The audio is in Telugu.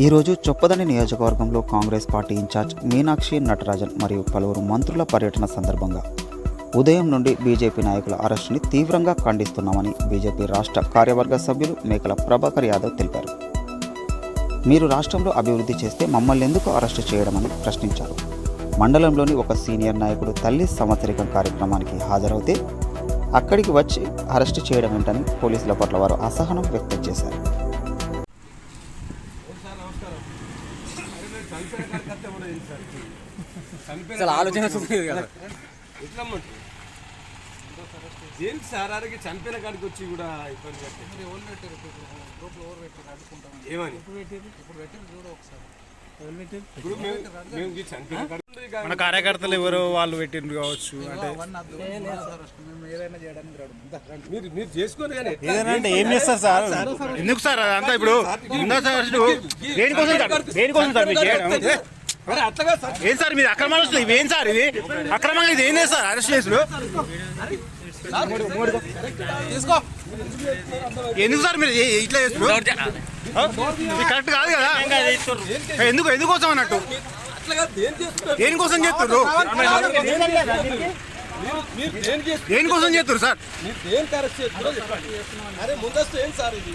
ఈరోజు చొప్పదండి నియోజకవర్గంలో కాంగ్రెస్ పార్టీ ఇన్ఛార్జ్ మీనాక్షి నటరాజన్ మరియు పలువురు మంత్రుల పర్యటన సందర్భంగా ఉదయం నుండి బీజేపీ నాయకుల అరెస్టుని తీవ్రంగా ఖండిస్తున్నామని బీజేపీ రాష్ట్ర కార్యవర్గ సభ్యులు మేకల ప్రభాకర్ యాదవ్ తెలిపారు. మీరు రాష్ట్రంలో అభివృద్ధి చేస్తే మమ్మల్ని ఎందుకు అరెస్టు చేయడమని ప్రశ్నించారు. మండలంలోని ఒక సీనియర్ నాయకుడు తల్లి సంవత్సరికం కార్యక్రమానికి హాజరవుతే అక్కడికి వచ్చి అరెస్టు చేయడం ఏంటని పోలీసుల పట్ల వారు అసహనం వ్యక్తం చేశారు. అసలు ఆలోచన వస్తుంది కదా. ఎట్లా దేనికి సార్ ఆరోగ్య చనిపోయిన కాడికి వచ్చి కూడా ఇబ్బంది పడితే ఏమని? ఇప్పుడు ఈ చనిపోయిన కాడికి ఉంది కాదు. మన కార్యకర్తలు ఎవరో వాళ్ళు పెట్టిండ్రు కావచ్చు అంటే మీరు మీరు చేసుకొని కానీ ఏదంటే ఏం చేస్తారు సార్ ఎందుకు సార్ అదంతా ఇప్పుడు దేనికోసం సార్ దేనికోసం సార్ మీకు చేయడం ఏం సార్ మీరు అక్రమాలు వస్తుంది ఇవేం సార్ ఇది అక్రమంగా ఇది ఏం లేదు సార్ అరెస్ట్ చేసుడు ఎందుకు సార్ మీరు ఇట్లా చేస్తున్నారు ఇది కరెక్ట్ కాదు కదా? ఎందుకు ఎందుకోసం అన్నట్టు? దేనికోసం చేస్తున్నారు దేనికోసం చేస్తున్నారు సార్ ముందస్తు ఏం సార్ ఇది?